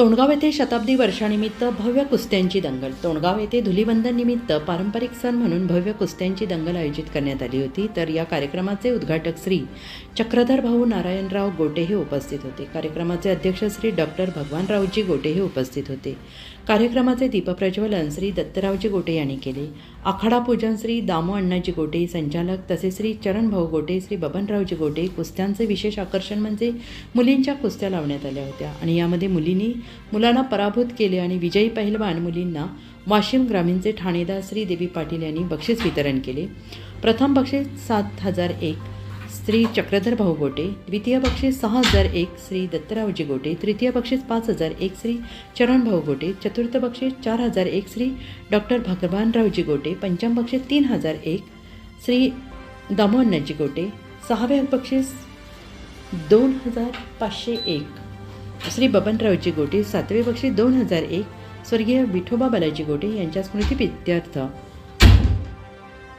तोंडगाव येथे शताब्दी वर्षानिमित्त भव्य कुस्त्यांची दंगल. तोंडगाव येथे धुलीवंदन निमित्त पारंपरिक सण म्हणून भव्य कुस्त्यांची दंगल आयोजित करण्यात आली होती. तर या कार्यक्रमाचे उद्घाटक श्री चक्रधर भाऊ नारायणराव गोटे हे उपस्थित होते. कार्यक्रमाचे अध्यक्ष श्री डॉक्टर भगवानरावजी गोटे हे उपस्थित होते. कार्यक्रमाचे दीपप्रज्वलन श्री दत्तरावजी गोटे यांनी केले. आखाडा पूजन श्री दामो अण्णाजी गोटे संचालक तसेच श्री चरणभाऊ गोटे श्री बबनरावजी गोटे कुस्त्यांचे विशेष आकर्षण म्हणजे मुलींच्या कुस्त्या लावण्यात आल्या होत्या. आणि यामध्ये मुलींनी मुलांना पराभूत केले आणि विजयी पहिलवान मुलींना वाशिम ग्रामीणचे ठाणेदार श्रीदेवी पाटील यांनी बक्षीस वितरण केले. प्रथम बक्षीस सात हजार एक श्री चक्रधर भाऊ गोटे द्वितीय बक्षीस सहा हजार एक श्री दत्तरावजी गोटे तृतीय बक्षीस पाच हजार एक श्री चरण भाऊ गोटे चतुर्थ बक्षीस चार हजार एक श्री डॉक्टर भगवानरावजी गोटे पंचम बक्षीस तीन हजार एक श्री दामोन्नाजी गोटे सहाव्या बक्षीस दोन हजार पाचशे एक श्री बबनरावजी गोटे सातवे बक्षीस दोन हजार एक स्वर्गीय विठोबा बालाजी गोटे यांच्या स्मृतिप्रित्यर्थ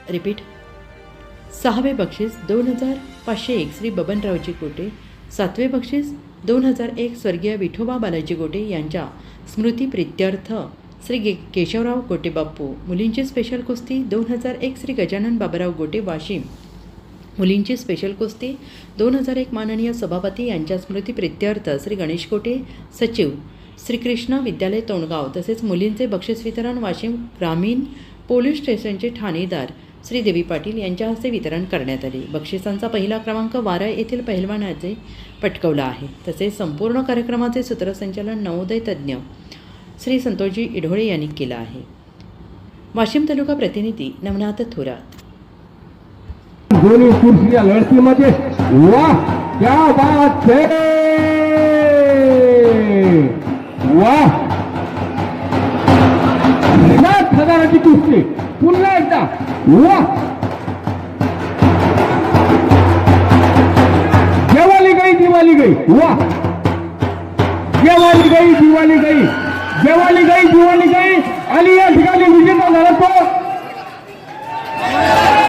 रिपीट. सहावे बक्षीस दोन हजार पाचशे एक श्री बबनरावजी गोटे सातवे बक्षीस दोन हजार एक स्वर्गीय विठोबा बालाजी गोटे यांच्या स्मृतीप्रित्यर्थ श्री गे केशवराव गोटे बाप्पू मुलींची स्पेशल कुस्ती दोन हजार एक श्री गजानन बाबाराव गोटे वाशिम मुलींची स्पेशल कुस्ती दोन हजार एक माननीय सभापती यांच्या स्मृतीप्रित्यर्थ श्री गणेश कोटे सचिव श्रीकृष्ण विद्यालय तोंडगाव तसेच मुलींचे बक्षीस वितरण वाशिम ग्रामीण पोलीस स्टेशनचे ठाणेदार श्रीदेवी पाटील यांच्या हस्ते वितरण करण्यात आले. बक्षिसांचा पहिला क्रमांक वारा येथील पहिलवानाचे पटकवला आहे. तसेच संपूर्ण कार्यक्रमाचे सूत्रसंचालन नवोदय तज्ज्ञ श्री संतोषजी इढोळे यांनी केलं आहे. वाशिम तालुका प्रतिनिधी नवनाथ थोरात. लढतीमध्ये वाह वाह हजाराची कुस्ती. पुन्हा एकदा. वा! जेवाली गई दिवाली गई. वा! जेवाली गई दिवाली गई. जेवाली गई दिवाली गई. आणि या ठिकाणी विजेता झाला तो